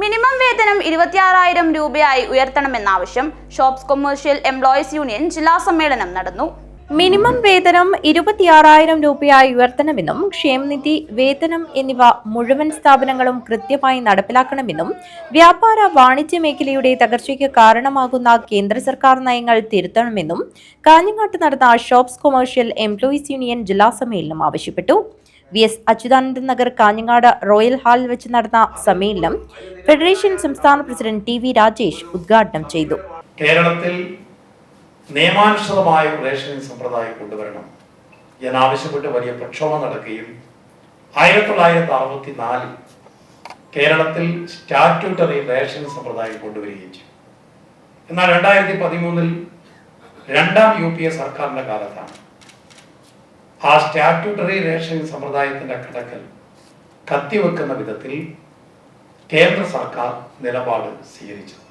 Minimum വേതനം ഇരുപത്തിയാറായിരം രൂപയായി ഉയർത്തണമെന്ന ആവശ്യം ഷോപ്സ് കൊമേഴ്ഷ്യൽ എംപ്ലോയീസ് യൂണിയൻ ജില്ലാ സമ്മേളനം നടന്നു. മിനിമം വേതനം ഇരുപത്തിയാറായിരം രൂപയായി ഉയർത്തണമെന്നും ക്ഷേമനിധി വേതനം എന്നിവ മുഴുവൻ സ്ഥാപനങ്ങളും കൃത്യമായി നടപ്പിലാക്കണമെന്നും വ്യാപാര വാണിജ്യ മേഖലയുടെ തകർച്ചയ്ക്ക് കാരണമാകുന്ന കേന്ദ്ര സർക്കാർ നയങ്ങൾ തിരുത്തണമെന്നും കാഞ്ഞങ്ങാട്ട് നടന്ന ഷോപ്സ് കൊമേഴ്ഷ്യൽ എംപ്ലോയീസ് യൂണിയൻ ജില്ലാ സമ്മേളനം ആവശ്യപ്പെട്ടു. V S Achuthanandan Nagar Kanhangad royal ഹാളിൽ വെച്ച് നടന്ന സമ്മേളനം ഫെഡറേഷൻ സംസ്ഥാന പ്രസിഡന്റ് ടി വി രാജേഷ് ഉദ്ഘാടനം ചെയ്തു. കേരളത്തിൽ നിയമാനുസൃതമായ റേഷനിങ് സമ്പ്രദായം കൊണ്ടുവരണം. ഞാൻ ആവശ്യപ്പെട്ട് വലിയ പ്രക്ഷോഭം നടക്കുകയും ആയിരത്തി തൊള്ളായിരത്തി അറുപത്തി നാലിൽ കേരളത്തിൽ സ്റ്റാറ്റ്യൂട്ടറി റേഷനിങ് സമ്പ്രദായം കൊണ്ടുവരികയും ചെയ്തു. എന്നാൽ രണ്ടായിരത്തി പതിമൂന്നിൽ രണ്ടാം യു പി എ സർക്കാരിന്റെ കാലത്താണ്. ആ സ്റ്റാറ്റ്യൂട്ടറി റേഷനിങ് സമ്പ്രദായത്തിന്റെ കടക്കൽ കത്തിവെക്കുന്ന വിധത്തിൽ കേന്ദ്ര സർക്കാർ നിലപാട് സ്വീകരിച്ചത്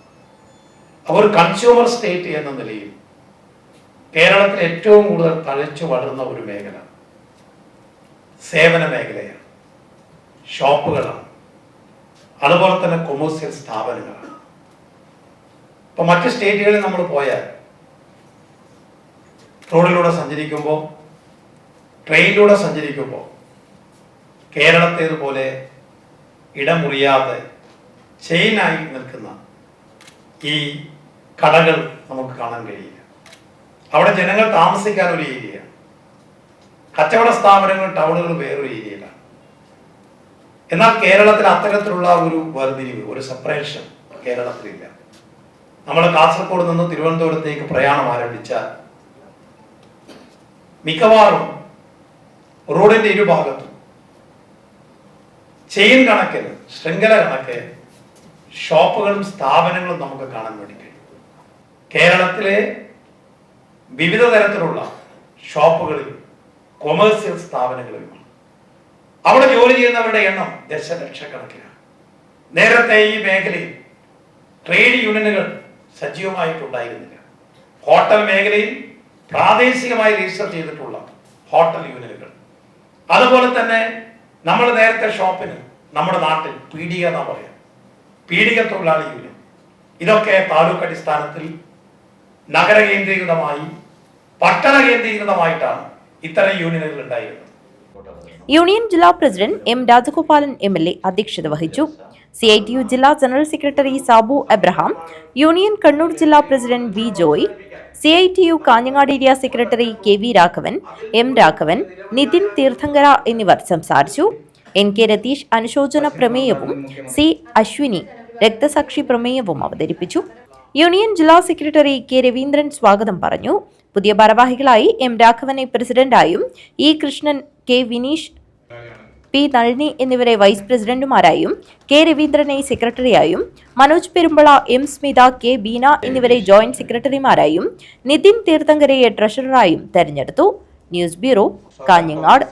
അവർ കൺസ്യൂമർ സ്റ്റേറ്റ് എന്ന നിലയിൽ കേരളത്തിൽ ഏറ്റവും കൂടുതൽ തഴച്ചു വളർന്ന ഒരു മേഖല. സേവന മേഖലയാണ്. ഷോപ്പുകളാണ്. അതുപോലെ തന്നെ കൊമേഴ്സ്യൽ സ്ഥാപനങ്ങളാണ്. ഇപ്പൊ മറ്റ് സ്റ്റേറ്റുകളിൽ നമ്മൾ പോയാൽ റോഡിലൂടെ സഞ്ചരിക്കുമ്പോൾ ട്രെയിനിലൂടെ സഞ്ചരിക്കുമ്പോൾ കേരളത്തേതുപോലെ ഇടമുറിയാതെ ചെയിനായി നിൽക്കുന്ന ഈ കടകൾ നമുക്ക് കാണാൻ കഴിയില്ല. അവിടെ ജനങ്ങൾ താമസിക്കാൻ ഒരു ഏരിയ കച്ചവട സ്ഥാപനങ്ങൾ ടൗണുകൾ വേറൊരു ഏരിയയിലാണ്. എന്നാൽ കേരളത്തിൽ അത്തരത്തിലുള്ള ഒരു വേർതിരിവ് ഒരു സെപ്പറേഷൻ കേരളത്തിലില്ല. നമ്മൾ കാസർഗോഡ് നിന്ന് തിരുവനന്തപുരത്തേക്ക് പ്രയാണം ആരംഭിച്ചാൽ മിക്കവാറും റോഡിന്റെ ഇരുഭാഗത്തും. ചെയിൻ കണക്ക് ശൃംഖല കണക്ക് ഷോപ്പുകളും സ്ഥാപനങ്ങളും നമുക്ക് കാണാൻ വേണ്ടി കഴിയും. കേരളത്തിലെ വിവിധ തരത്തിലുള്ള ഷോപ്പുകളിൽ കൊമേഴ്സ്യൽ സ്ഥാപനങ്ങളിലുമാണ്. അവിടെ ജോലി ചെയ്യുന്നവരുടെ എണ്ണം ദശലക്ഷക്കണക്കിനാണ്. നേരത്തെ ഈ മേഖലയിൽ ട്രേഡ് യൂണിയനുകൾ സജീവമായിട്ടുണ്ടായിരുന്നില്ല. ഹോട്ടൽ മേഖലയിൽ പ്രാദേശികമായി രജിസ്റ്റർ ചെയ്തിട്ടുള്ള ഹോട്ടൽ യൂണിയനുകൾ അതുപോലെ തന്നെ നമ്മൾ നേരത്തെ ഷോപ്പിന് നമ്മുടെ നാട്ടിൽ പീഡിക എന്നാ പറയാം. പീഡിക തൊഴിലാളി യൂണിയൻ. ഇതൊക്കെ താലൂക്ക് അടിസ്ഥാനത്തിൽ നഗര കേന്ദ്രീകൃതമായി പട്ടണ കേന്ദ്രീകൃതമായിട്ടാണ് ഇത്തരം യൂണിയനുകൾ ഉണ്ടായിരുന്നത്. യൂണിയൻ ജില്ലാ president M Rajagopalan M L A അധ്യക്ഷത വഹിച്ചു. സി ഐ ടി യു ജില്ലാ general secretary Sabu Abraham union Kannur ജില്ലാ president V Joy C I T U Kanhangad area secretary K V Raghavan M Raghavan Nithin Theerthankara എന്നിവർ സംസാരിച്ചു. N K Ratheesh അനുശോചന പ്രമേയവും C Ashwini രക്തസാക്ഷി പ്രമേയവും അവതരിപ്പിച്ചു. യൂണിയൻ ജില്ലാ സെക്രട്ടറി കെ രവീന്ദ്രൻ സ്വാഗതം പറഞ്ഞു. പുതിയ ഭാരവാഹികളായി എം രാഘവനെ പ്രസിഡന്റായും E Krishnan K Vineesh P Nalini എന്നിവരെ വൈസ് പ്രസിഡന്റുമാരായും കെ രവീന്ദ്രനെ സെക്രട്ടറിയായും മനോജ് പെരുമ്പള എം സ്മിത കെ ബീന എന്നിവരെ ജോയിന്റ് സെക്രട്ടറിമാരായും നിതിൻ തീർത്ഥങ്കരയെ ട്രഷററായും തെരഞ്ഞെടുത്തു. News bureau Kanhangad.